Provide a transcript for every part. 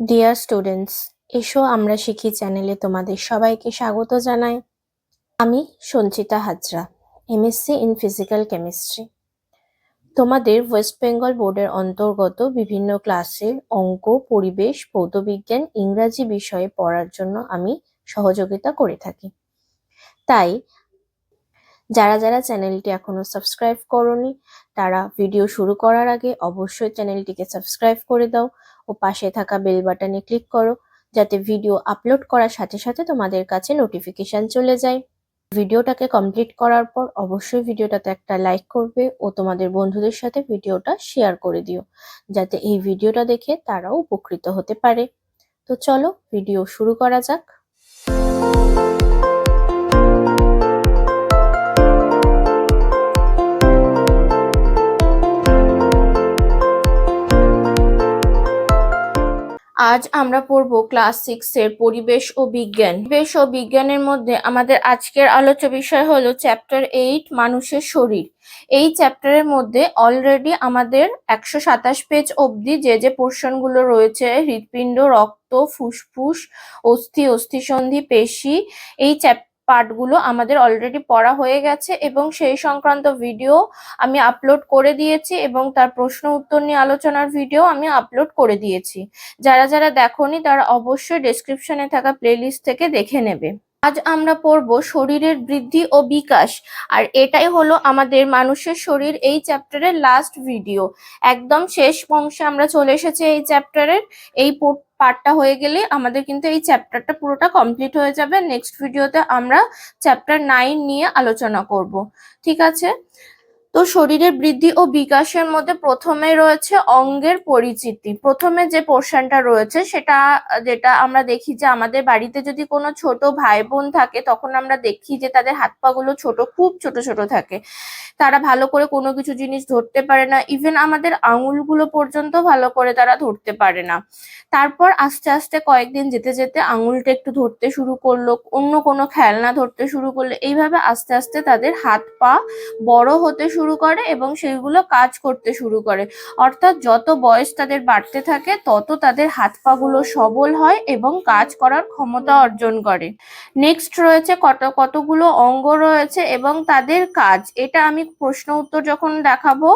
Dear students এসো আমরা শিখি চ্যানেলে তোমাদের সবাইকে স্বাগত জানাই। আমি Sanchita Hazra MSc in physical chemistry তোমাদের ওয়েস্ট বেঙ্গল বোর্ডের অন্তর্গত বিভিন্ন ক্লাসের অঙ্ক, পরিবেশ, ভৌতবিজ্ঞান, ইংরাজি বিষয়ে পড়ার জন্য আমি সহযোগিতা করে থাকি। তাই যারা যারা চ্যানেলটি এখনও সাবস্ক্রাইব করনি, তারা ভিডিও শুরু করার আগে অবশ্যই চ্যানেলটিকে সাবস্ক্রাইব করে দাও ও পাশে থাকা বেল বাটনে ক্লিক করো যাতে ভিডিও আপলোড করার সাথে সাথে তোমাদের কাছে নোটিফিকেশন চলে যায়। ভিডিওটাকে কমপ্লিট করার পর অবশ্যই ভিডিওটাতে একটা লাইক করবে ও তোমাদের বন্ধুদের সাথে ভিডিওটা শেয়ার করে দিও, যাতে এই ভিডিওটা দেখে তারাও উপকৃত হতে পারে। তো চলো, ভিডিও শুরু করা যাক। আজ আমরা পড়ব ক্লাস সিক্স এর পরিবেশ ও বিজ্ঞান। পরিবেশ ও বিজ্ঞানের মধ্যে আমাদের আজকের আলোচ্য বিষয় হলো চ্যাপ্টার এইট মানুষের শরীর। এই চ্যাপ্টারের মধ্যে অলরেডি আমাদের একশো সাতাশ পেজ অবধি যে যে পোর্শনগুলো রয়েছে, হৃৎপিণ্ড, রক্ত, ফুসফুস, অস্থি, অস্থিসন্ধি, পেশি, এই চ্যাপ্টার পার্টগুলো আমাদের অলরেডি পড়া হয়ে গেছে এবং সেই সংক্রান্ত ভিডিও আমি আপলোড করে দিয়েছি এবং তার প্রশ্ন উত্তর নিয়ে আলোচনার ভিডিও আমি আপলোড করে দিয়েছি। যারা যারা দেখনি তারা অবশ্যই ডেসক্রিপশনে থাকা প্লেলিস্ট থেকে দেখে নেবে। আজ আমরা পড়ব শরীরের বৃদ্ধি ও বিকাশ, আর এটাই হলো আমাদের মানুষের শরীর এই চ্যাপ্টারের লাস্ট ভিডিও একদম শেষ অংশে আমরা চলে এসেছি এই চ্যাপ্টারের এই পার্টটা হয়ে গেলে আমাদের কিন্তু এই চ্যাপ্টারটা পুরোটা কমপ্লিট হয়ে যাবে। নেক্সট ভিডিওতে আমরা চ্যাপ্টার নাইন নিয়ে আলোচনা করব। ঠিক আছে? তো শরীরের বৃদ্ধি ও বিকাশের মধ্যে প্রথমে রয়েছে অঙ্গের পরিচিতি। প্রথমে যে পোর্শনটা রয়েছে, সেটা যেটা আমরা দেখি যে আমাদের বাড়িতে যদি কোনো ছোট ভাই বোন থাকে, তখন আমরা দেখি যে তাদের হাত পা গুলো ছোট, খুব ছোট ছোট থাকে। তারা ভালো করে কোনো কিছু জিনিস ধরতে পারে না। ইভেন আমাদের আঙুলগুলো পর্যন্ত ভালো করে তারা ধরতে পারে না। তারপর আস্তে আস্তে কয়েকদিন যেতে যেতে আঙুলটা একটু ধরতে শুরু করল, অন্য কোনো খেলনা ধরতে শুরু করল। এইভাবে আস্তে আস্তে তাদের হাত পা বড় হতে শুরু করে এবং সেগুলো কাজ করতে শুরু করে। অর্থাৎ যত বয়স তাদের বাড়তে থাকে, তত তাদের হাত পা গুলো সবল হয় এবং কাজ করার ক্ষমতা অর্জন করে। নেক্সট রয়েছে কত, কতগুলো অঙ্গ রয়েছে এবং তাদের কাজ। এটা আমি প্রশ্ন উত্তর যখন দেখাবো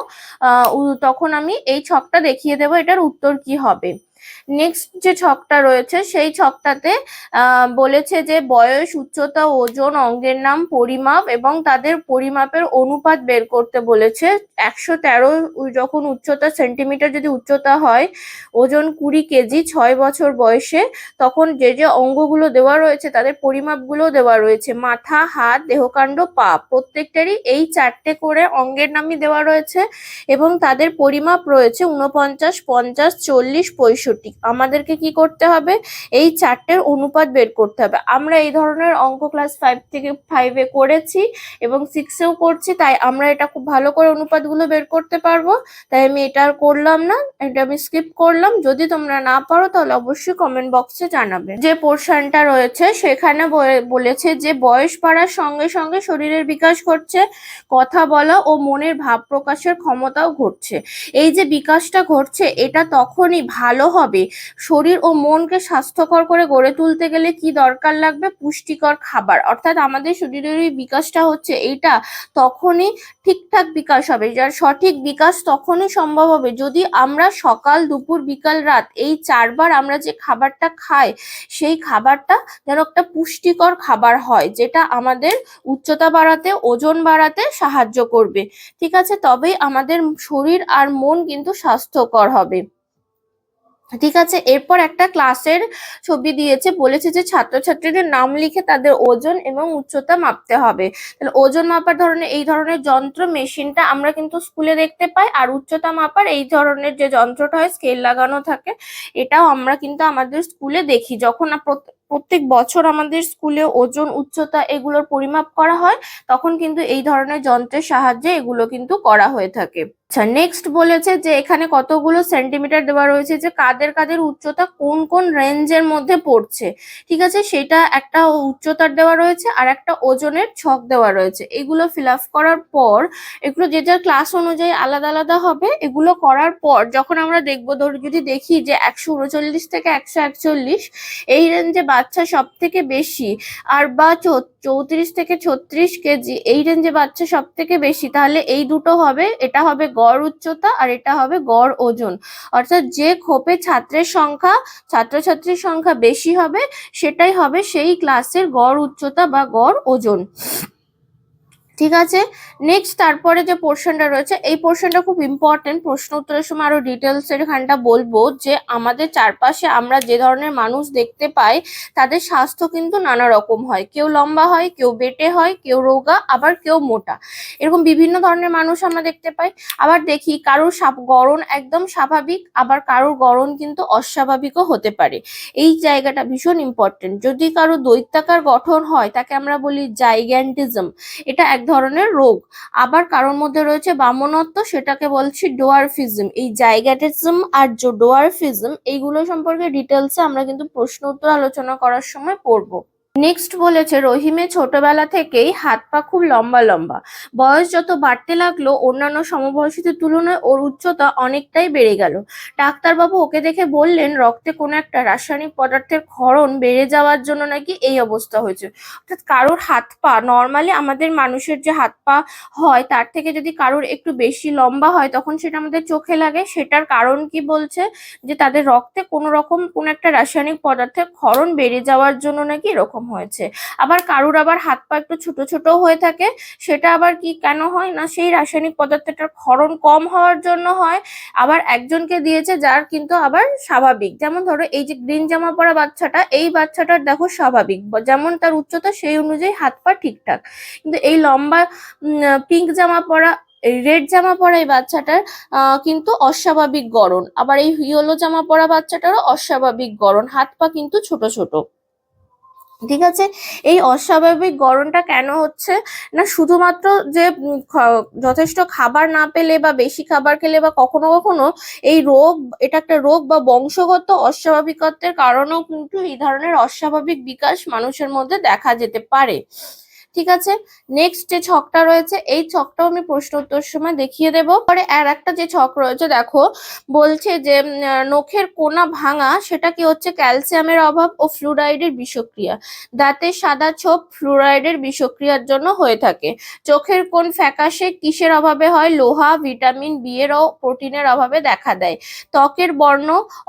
তখন আমি এই ছকটা দেখিয়ে দেবো, এটার উত্তর কি হবে। নেক্সট যে ছকটা রয়েছে, সেই ছকটাতে বলেছে যে বয়স, উচ্চতা, ওজন, অঙ্গের নাম, পরিমাপ এবং তাদের পরিমাপের অনুপাত বের করতে বলেছে। একশো তেরো যখন উচ্চতা, সেন্টিমিটার যদি উচ্চতা হয়, ওজন কুড়ি কেজি, ছয় বছর বয়সে, তখন যে যে অঙ্গগুলো দেওয়া রয়েছে, তাদের পরিমাপগুলো দেওয়া রয়েছে। মাথা, হাত, দেহকাণ্ড, পা, প্রত্যেকটারই এই চারটে করে অঙ্গের নামই দেওয়া রয়েছে এবং তাদের পরিমাপ রয়েছে উনপঞ্চাশ পঞ্চাশ, চল্লিশ, পঁয়ষট্টি। আমাদেরকে কি করতে হবে? এই চারটের অনুপাত বের করতে হবে। আমরা এই ধরনের অঙ্ক ক্লাস ফাইভ থেকে ফাইভে করেছি এবং সিক্সেও করছি, তাই আমরা এটা খুব ভালো করে অনুপাতগুলো বের করতে পারব। তাই আমি এটা আর করলাম না, এটা আমি স্কিপ করলাম। যদি তোমরা না পারো, তাহলে অবশ্যই কমেন্ট বক্সে জানাবে। যে পোর্শনটা রয়েছে, সেখানে বলেছে যে বয়স বাড়ার সঙ্গে সঙ্গে শরীরের বিকাশ ঘটছে, কথা বলা ও মনের ভাব প্রকাশের ক্ষমতাও ঘটছে। এই যে বিকাশটা ঘটছে, এটা তখনই ভালো হবে? শরীর ও মনকে স্বাস্থ্যকর করে গড়ে তুলতে গেলে কি দরকার লাগবে? পুষ্টিকর খাবার। অর্থাৎ আমাদের শরীরের এই বিকাশটা হচ্ছে এইটা। তখনই ঠিকঠাক বিকাশ হবে। যার সঠিক বিকাশ তখনই সম্ভব হবে। যদি আমরা সকাল, দুপুর, বিকাল, রাত এই চারবার আমরা যে খাবারটা খাই, সেই খাবারটা যেন একটা পুষ্টিকর খাবার হয়, যেটা আমাদের উচ্চতা বাড়াতে, ওজন বাড়াতে সাহায্য করবে। ঠিক আছে? তবেই আমাদের শরীর আর মন কিন্তু স্বাস্থ্যকর হবে। ঠিক আছে, এরপর একটা ক্লাসের ছবি দিয়েছে, বলেছে যে ছাত্রছাত্রীদের নাম লিখে তাদের ওজন এবং উচ্চতা মাপতে হবে। তাহলে ওজন মাপার ধরনের, এই ধরনের যন্ত্র মেশিনটা আমরা কিন্তু স্কুলে দেখতে পাই, আর উচ্চতা মাপার এই ধরনের যে যন্ত্রটা হয় স্কেল লাগানো থাকে, এটাও আমরা কিন্তু আমাদের স্কুলে দেখি। যখন প্রত্যেক বছর আমাদের স্কুলে ওজন, উচ্চতা এগুলোর পরিমাপ করা হয়, তখন কিন্তু এই ধরনের যন্ত্রের সাহায্যে এগুলো কিন্তু করা হয়ে থাকে। আচ্ছা নেক্সট বলেছে যে এখানে কতগুলো সেন্টিমিটার দেওয়া রয়েছে যে কাদের কাদের উচ্চতা কোন কোন রেঞ্জের মধ্যে পড়ছে। ঠিক আছে, সেটা একটা উচ্চতার দেওয়া রয়েছে আর একটা ওজনের ছক দেওয়া রয়েছে। এগুলো ফিল করার পর, এগুলো যে যার ক্লাস অনুযায়ী আলাদা আলাদা হবে, এগুলো করার পর যখন আমরা দেখব, ধর যদি দেখি যে একশো উনচল্লিশ থেকে একশো একচল্লিশ, এই রেঞ্জে বাচ্চা সব থেকে বেশি আর বা চৌত্রিশ থেকে ছত্রিশ কেজি, এই রেঞ্জে বাচ্চা সব থেকে বেশি, তাহলে এই দুটো হবে, এটা হবে গড় উচ্চতা আর এটা হবে গড় ওজন। অর্থাৎ যে খোপে ছাত্রের সংখ্যা, ছাত্রছাত্রীর সংখ্যা বেশি হবে, সেটাই হবে সেই ক্লাসের গড় উচ্চতা বা গড় ওজন। ঠিক আছে? নেক্সট তারপরে যে পোর্শনটা রয়েছে, এই পোর্শনটা খুব ইম্পর্টেন্ট প্রশ্ন উত্তরের সময় আরও ডিটেলস এখানটা বলব যে আমাদের চারপাশে আমরা যে ধরনের মানুষ দেখতে পাই, তাদের স্বাস্থ্য কিন্তু নানা রকম হয়। কেউ লম্বা হয়, কেউ বেটে হয়, কেউ রোগা, আবার কেউ মোটা। এরকম বিভিন্ন ধরনের মানুষ আমরা দেখতে পাই। আবার দেখি কারোর গড়ন একদম স্বাভাবিক, আবার কারোর গড়ন কিন্তু অস্বাভাবিকও হতে পারে। এই জায়গাটা ভীষণ ইম্পর্টেন্ট যদি কারও দৈত্যাকার গঠন হয়, তাকে আমরা বলি জাইগ্যান্টিজম এটা এক ধরনের রোগ। আবার কারোর মধ্যে রয়েছে বামনত্ব, সেটাকে বলছি ডোয়ারফিজম। এই জায়গাটিজম আর ডোয়ারফিজম, এইগুলো সম্পর্কে ডিটেলসে আমরা কিন্তু প্রশ্ন উত্তর আলোচনা করার সময় পড়ব। নেক্সট বলেছে, রহিমে ছোটবেলা থেকেই হাত পা খুব লম্বা লম্বা। বয়স যত বাড়তে লাগল, অন্যান্য সমবয়সীদের তুলনায় ওর উচ্চতা অনেকটাই বেড়ে গেল। ডাক্তারবাবু ওকে দেখে বললেন, রক্তে কোনো একটা রাসায়নিক পদার্থের ক্ষরণ বেড়ে যাওয়ার জন্য নাকি এই অবস্থা হয়েছে। অর্থাৎ কারোর হাত পা নর্মালি আমাদের মানুষের যে হাত পা হয়, তার থেকে যদি কারোর একটু বেশি লম্বা হয়, তখন সেটা আমাদের চোখে লাগে। সেটার কারণ কি বলছে? যে তাদের রক্তে কোনো রকম কোনো একটা রাসায়নিক পদার্থের ক্ষরণ বেড়ে যাওয়ার জন্য নাকি এরকম হয়েছে। আবার কারুর আবার হাত পা একটু ছোট ছোট হয়ে থাকে, সেটা আবার কি কেন হয় না? সেই রাসায়নিক পদার্থটার ক্ষরণ কম হওয়ার জন্য হয়। আবার একজনকে দিয়েছে যার কিন্তু আবার স্বাভাবিক। যেমন ধরো এই যে গ্রিন জামা পরা বাচ্চাটা, এই বাচ্চাটার দেখো স্বাভাবিক। যেমন তার উচ্চতা সেই অনুযায়ী হাত পা ঠিকঠাক। কিন্তু এই লম্বা পিঙ্ক জামা পরা, এই রেড জামা পরা এই বাচ্চাটার কিন্তু অস্বাভাবিক গড়ন। আবার এই ইয়েলো জামা পরা বাচ্চাটারও অস্বাভাবিক গড়ন। হাত পা কিন্তু ছোট ছোট। ঠিক আছে? এই অস্বাভাবিক গরমটা কেন হচ্ছে? না, শুধুমাত্র যে যথেষ্ট খাবার না পেলে বা বেশি খাবার খেলে বা কখনো কখনো এই রোগ, এটা একটা রোগ বা বংশগত অস্বাভাবিকত্বের কারণেও কিন্তু এই ধরনের অস্বাভাবিক বিকাশ মানুষের মধ্যে দেখা যেতে পারে। ঠিক আছে? নেক্সট যে ছকটা রয়েছে, এই ছকটাও আমি প্রশ্ন উত্তর সময় দেখিয়ে দেব। পরে আর একটা যে ছক রয়েছে, দেখো, বলছে যে নখের কোনা ভাঙা, সেটা কি হচ্ছে ক্যালসিয়ামের অভাব ও ফ্লুরাইডের বিষক্রিয়া? দাঁতের সাদা ছোপ ফ্লুরাইডের বিষক্রিয়ার জন্য হয়ে থাকে। চোখের কোন ফ্যাকাশে কিসের অভাবে হয়? লোহা, ভিটামিন বি এর ও প্রোটিনের অভাবে দেখা দেয়। ত্বকের বর্ণ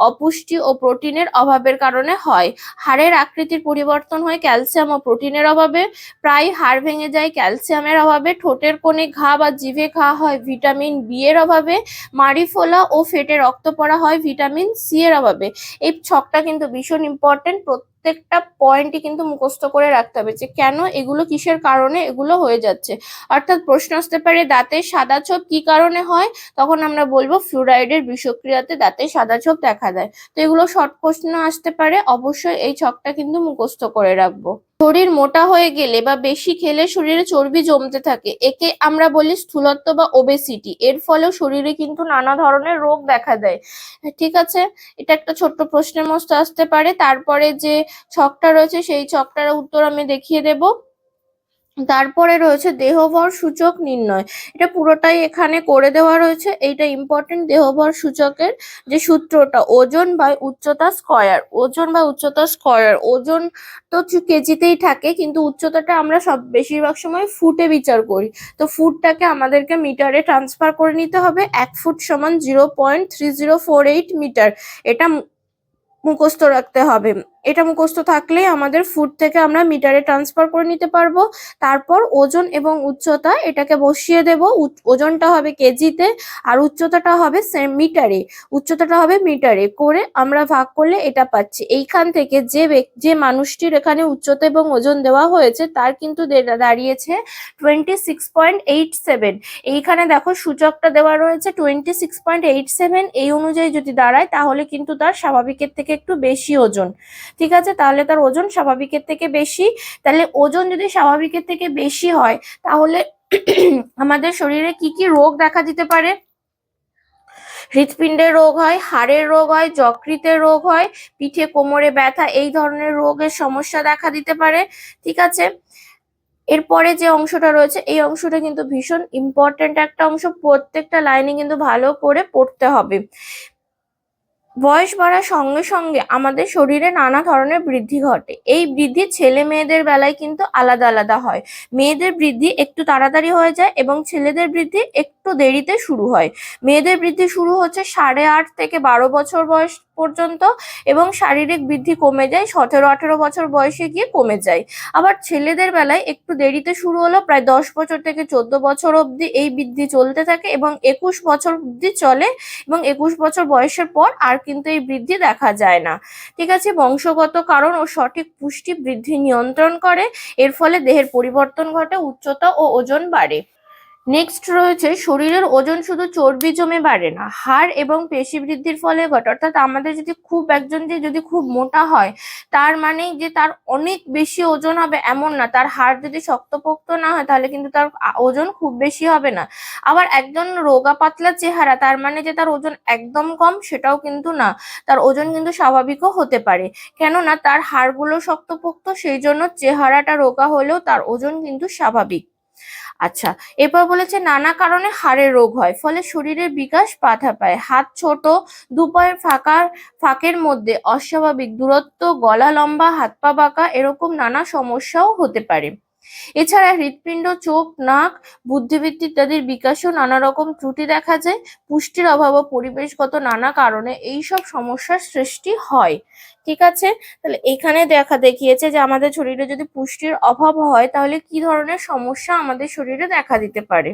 অপুষ্টি ও প্রোটিনের অভাবের কারণে হয়। হাড়ের আকৃতির পরিবর্তন হয় ক্যালসিয়াম ও প্রোটিনের অভাবে। প্রায় হাড় ভেঙে যায়, ক্যালসিয়ামের অভাবে, ঠোঁটের কোণে ঘা বা জিভে ঘা হয়, ভিটামিন বি এর অভাবে মাড়ি ফোলা ও ফেটে রক্ত পড়া হয়, ভিটামিন সি এর অভাবে। এই ছকটা কিন্তু ভীষণ ইম্পর্টেন্ট প্রত্যেকটা পয়েন্টই কিন্তু মুখস্থ করে রাখতে হবে যে কেন এগুলো কিসের কারণে এগুলো হয়ে যাচ্ছে। অর্থাৎ প্রশ্ন আসতে পারে, দাঁতের সাদা ছোপ কি কারণে হয়? তখন আমরা বলব ফ্লুরাইডের বিষক্রিয়াতে দাঁতের সাদা ছোপ দেখা দেয়। তো এগুলো শর্ট প্রশ্ন আসতে পারে, অবশ্যই এই ছকটা কিন্তু মুখস্থ করে রাখব। শরীর মোটা হয়ে গেলে বা বেশি খেলে শরীরে চর্বি জমতে থাকে। একে আমরা বলি স্থূলত্ব বা ওবেসিটি এর ফলেও শরীরে কিন্তু নানা ধরনের রোগ দেখা দেয়। ঠিক আছে? এটা একটা ছোট্ট প্রশ্নের মস্ত আসতে পারে। তারপরে যে ছকটা রয়েছে, সেই ছকটার উত্তর আমি দেখিয়ে দেব। তারপরে রয়েছে দেহভর সূচক নির্ণয়। এটা পুরোটাই এখানে করে দেওয়া রয়েছে। এইটা ইম্পর্টেন্ট দেহভর সূচকের যে সূত্রটা, ওজন বাই উচ্চতা স্কয়ার ওজন বা উচ্চতা স্কয়ার ওজন তো কেজিতেই থাকে, কিন্তু উচ্চতাটা আমরা সব বেশিরভাগ সময় ফুটে বিচার করি। তো ফুটটাকে আমাদেরকে মিটারে ট্রান্সফার করে নিতে হবে। এক ফুট সমান zero point three zero four eight metre এটা মুখস্থ রাখতে হবে। এটা মুখস্থ থাকলে আমাদের ফুট থেকে আমরা মিটারে ট্রান্সফার করে নিতে পারব। তারপর ওজন এবং উচ্চতা এটাকে বসিয়ে দেব। ওজনটা হবে কেজিতে আর উচ্চতাটা হবে মিটারে উচ্চতাটা হবে মিটারে করে আমরা ভাগ করলে এটা পাচ্ছি। এইখান থেকে যে যে মানুষটির এখানে উচ্চতা এবং ওজন দেওয়া হয়েছে তার কিন্তু দাঁড়িয়েছে twenty six point eight seven এইখানে দেখো সূচকটা দেওয়া রয়েছে twenty six point eight seven এই অনুযায়ী যদি দাঁড়ায় তাহলে কিন্তু তার স্বাভাবিকের থেকে একটু বেশি ওজন। ঠিক আছে? তাহলে তার ওজন স্বাভাবিকের থেকে বেশি। তাহলে ওজন যদি স্বাভাবিকের থেকে বেশি হয়, তাহলে আমাদের শরীরে কি কি রোগ দেখা দিতে পারে? হৃৎপিণ্ডের রোগ হয়, হাড়ের রোগ হয়, যকৃতের রোগ হয়, পিঠে কোমরে ব্যথা, এই ধরনের রোগের সমস্যা দেখা দিতে পারে, ঠিক আছে? এরপরে যে অংশটা রয়েছে, এই অংশটা কিন্তু ভীষণ ইম্পর্ট্যান্ট একটা অংশ। প্রত্যেকটা লাইনে কিন্তু ভালো করে পড়তে হবে। বয়স বাড়ার সঙ্গে সঙ্গে আমাদের শরীরে নানা ধরনের বৃদ্ধি ঘটে। এই বৃদ্ধি ছেলে মেয়েদের বেলায় কিন্তু আলাদা আলাদা হয়। মেয়েদের বৃদ্ধি একটু তাড়াতাড়ি হয়ে যায় এবং ছেলেদের বৃদ্ধি একটু দেরিতে শুরু হয়। মেয়েদের বৃদ্ধি শুরু হচ্ছে সাড়ে আট থেকে বারো বছর বয়স পর্যন্ত এবং শারীরিক বৃদ্ধি কমে যায়, সতেরো আঠেরো বছর বয়সে গিয়ে কমে যায়। আবার ছেলেদের বেলায় একটু দেরিতে শুরু হলো প্রায় দশ বছর থেকে চোদ্দ বছর অবধি এই বৃদ্ধি চলতে থাকে এবং একুশ বছর অবধি চলে এবং একুশ বছর বয়সের পর আর কিন্তু এই বৃদ্ধি দেখা যায় না। ঠিক আছে, বংশগত কারণ ও সঠিক পুষ্টি বৃদ্ধি নিয়ন্ত্রণ করে, এর ফলে দেহের পরিবর্তন ঘটে, উচ্চতা ও ওজন বাড়ে। নেক্সট রয়েছে, শরীরের ওজন শুধু চর্বি জমে বাড়ে না, হাড় এবং পেশি বৃদ্ধির ফলে ঘটে। অর্থাৎ আমাদের যদি খুব একজন যে যদি খুব মোটা হয়, তার মানে যে তার অনেক বেশি ওজন হবে এমন না। তার হাড় যদি শক্তপোক্ত না হয়, তাহলে কিন্তু তার ওজন খুব বেশি হবে না। আবার একজন রোগা পাতলা চেহারা, তার মানে যে তার ওজন একদম কম, সেটাও কিন্তু না। তার ওজন কিন্তু স্বাভাবিকও হতে পারে। কেননা তার হাড়গুলো শক্তপোক্ত, সেই জন্য চেহারাটা রোগা হলেও তার ওজন কিন্তু স্বাভাবিক। আচ্ছা এরপর বলেছে নানা কারণে হাড়ের রোগ হয়, ফলে শরীরের বিকাশ বাধা পায়। হাত ছোট দুপায়ের ফাঁকা, ফাঁকের মধ্যে, অস্বাভাবিক, দূরত্ব, গলা লম্বা, হাত পা বাঁকা, এরকম নানা সমস্যাও হতে পারে। এছাড়া হৃৎপিণ্ড, চোখ, নাক বুদ্ধিবৃত্তি ইত্যাদির বিকাশেও নানা রকম ত্রুটি দেখা যায়। পুষ্টির অভাব ও পরিবেশগত নানা কারণে এইসব সমস্যার সৃষ্টি হয়। ঠিক আছে? তাহলে এখানে দেখা দেখিয়েছে যে আমাদের শরীরে যদি পুষ্টির অভাব হয়, তাহলে কি ধরনের সমস্যা আমাদের শরীরে দেখা দিতে পারে?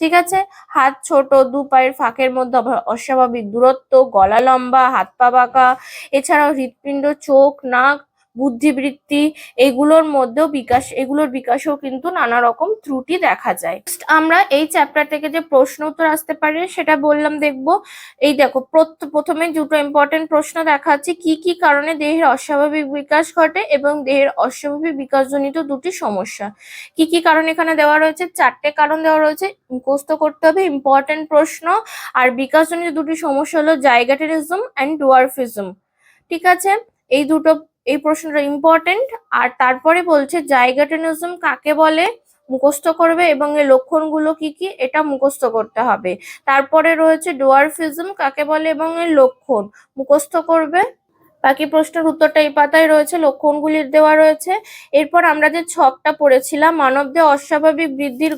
ঠিক আছে? হাত ছোট, দু পায়ের ফাঁকের মধ্যে অস্বাভাবিক দূরত্ব, গলা লম্বা, হাত পা বাঁকা। এছাড়াও হৃৎপিণ্ড, চোখ, নাক বুদ্ধিবৃত্তি এগুলোর মধ্যেও বিকাশ, এগুলোর বিকাশেও কিন্তু নানা রকম ত্রুটি দেখা যায়। আমরা এই চ্যাপ্টার থেকে যে প্রশ্ন উত্তর আসতে পারে সেটা বললাম দেখব। এই দেখো, প্রথ- প্রথমে দুটো ইম্পর্টেন্ট প্রশ্ন দেখাচ্ছি কি কি কারণে দেহের অস্বাভাবিক বিকাশ ঘটে এবং দেহের অস্বাভাবিক বিকাশজনিত দুটি সমস্যা? কি কি কারণ এখানে দেওয়া রয়েছে? চারটে কারণ দেওয়া রয়েছে, মুখস্থ করতে হবে ইম্পর্টেন্ট প্রশ্ন। আর বিকাশজনিত দুটি সমস্যা হলো জাইগাটেরিজম অ্যান্ড ডুয়ারফিজম ঠিক আছে? এই দুটো এই প্রশ্নটা ইম্পর্টেন্ট আর তারপরে বলছে জাইগাটেনিজম কাকে বলে? মুখস্থ করবে এবং এর লক্ষণগুলো কি কি? এটা মুখস্থ করতে হবে। তারপরে রয়েছে ডোয়ারফিজম কাকে বলে এবং এর লক্ষণ? মুখস্থ করবে। বাকি প্রশ্নের উত্তরটা এই পাতায় রয়েছে, লক্ষণগুলি দেওয়া রয়েছে। এরপর আমরা যে ছকটা পড়েছিলাম মানবদের অস্বাভাবিক বৃদ্ধির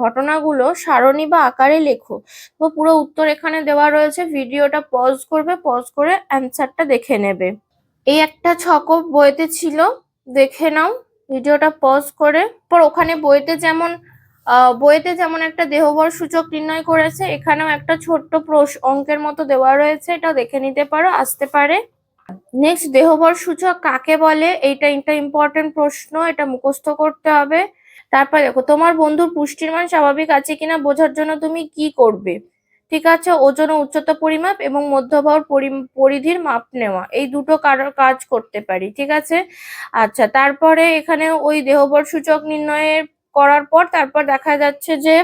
ঘটনাগুলো সারণী বা আকারে লেখো। তো পুরো উত্তর এখানে দেওয়া রয়েছে, ভিডিওটা পজ করবে পজ করে অ্যান্সারটা দেখে নেবে। এই একটা ছকও বইতে ছিল, দেখে নাও, ভিডিওটা পজ করে। পর ওখানে বইতে যেমন বইতে যেমন একটা দেহবর সূচক নির্ণয় করেছে, এখানেও একটা ছোট্ট প্রশ অঙ্কের মতো দেওয়া রয়েছে, এটা দেখে নিতে পারো, আসতে পারে। নেক্সট দেহবর সূচক কাকে বলে? এইটা এটা ইম্পর্টেন্ট প্রশ্ন, এটা মুখস্থ করতে হবে। তারপর দেখো, তোমার বন্ধুর পুষ্টির মান স্বাভাবিক আছে কিনা বোঝার জন্য তুমি কি করবে? ঠিক আছে ওজন ও উচ্চতা পরিমাপ এবং মধ্যবহর পরি- পরিধির মাপ নেওয়া, এই দুটো কারোর কাজ করতে পারি, ঠিক আছে? আচ্ছা তারপরে এখানে ওই দেহবর সূচক নির্ণয়ের করার পর তারপর দেখা যাচ্ছে যে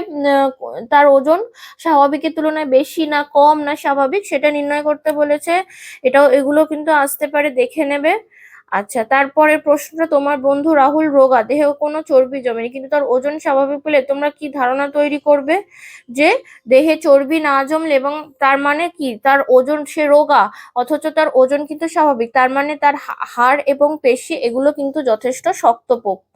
তার ওজন স্বাভাবিকের তুলনায় বেশি না কম না স্বাভাবিক, সেটা নির্ণয় করতে বলেছে। এটাও, এগুলো কিন্তু আসতে পারে, দেখে নেবে। আচ্ছা তারপরের প্রশ্নটা, তোমার বন্ধু রাহুল রোগা দেহে কোনো চর্বি জমেনি, কিন্তু তার ওজন স্বাভাবিক পেলে তোমরা কি ধারণা তৈরি করবে যে দেহে চর্বি না জমলে এবং তার মানে কি? তার ওজন, সে রোগা, অথচ তার ওজন কিন্তু স্বাভাবিক, তার মানে তার হাড় এবং পেশি এগুলো কিন্তু যথেষ্ট শক্তপোক্ত।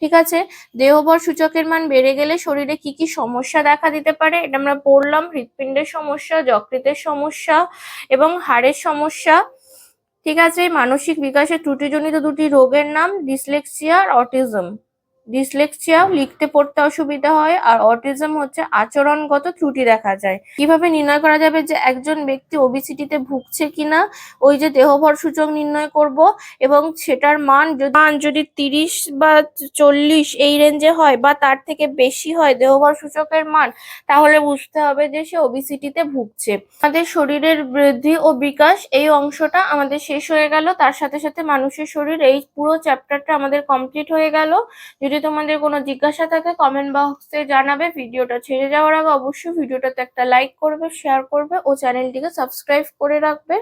ঠিক আছে? দেহবর সূচকের মান বেড়ে গেলে শরীরে কি কি সমস্যা দেখা দিতে পারে? এটা আমরা পড়লাম, হৃৎপিণ্ডের সমস্যা, যকৃতের সমস্যা এবং হাড়ের সমস্যা। ঠিক আছে মানসিক বিকাশের ত্রুটিজনিত দুটি রোগের নাম ডিসলেক্সিয়া আর অটিজম ডিসলেক্সিয়া লিখতে পড়তে অসুবিধা হয় আর অটিজম হচ্ছে আচরণগত ত্রুটি দেখা যায়। কীভাবে নির্ণয় করা যাবে যে একজন ব্যক্তি ওবিসিটিতে ভুগছে কিনা? ওই যে দেহভর সূচক নির্ণয় করব এবং সেটার মান মান যদি তিরিশ বা চল্লিশ এই রেঞ্জে হয় বা তার থেকে বেশি হয় দেহভর সূচকের মান, তাহলে বুঝতে হবে যে সে ওবিসিটিতে ভুগছে। আমাদের শরীরের বৃদ্ধি ও বিকাশ এই অংশটা আমাদের শেষ হয়ে গেল। তার সাথে সাথে মানুষের শরীর এই পুরো চ্যাপ্টারটা আমাদের কমপ্লিট হয়ে গেল। যদি তোমাদের কোনো জিজ্ঞাসা থাকে কমেন্ট বক্সে জানাবে। ভিডিওটা ছেড়ে যাওয়ার আগে অবশ্যই ভিডিওটাতে একটা লাইক করবে শেয়ার করবে ও চ্যানেলটিকে সাবস্ক্রাইব করে রাখবে।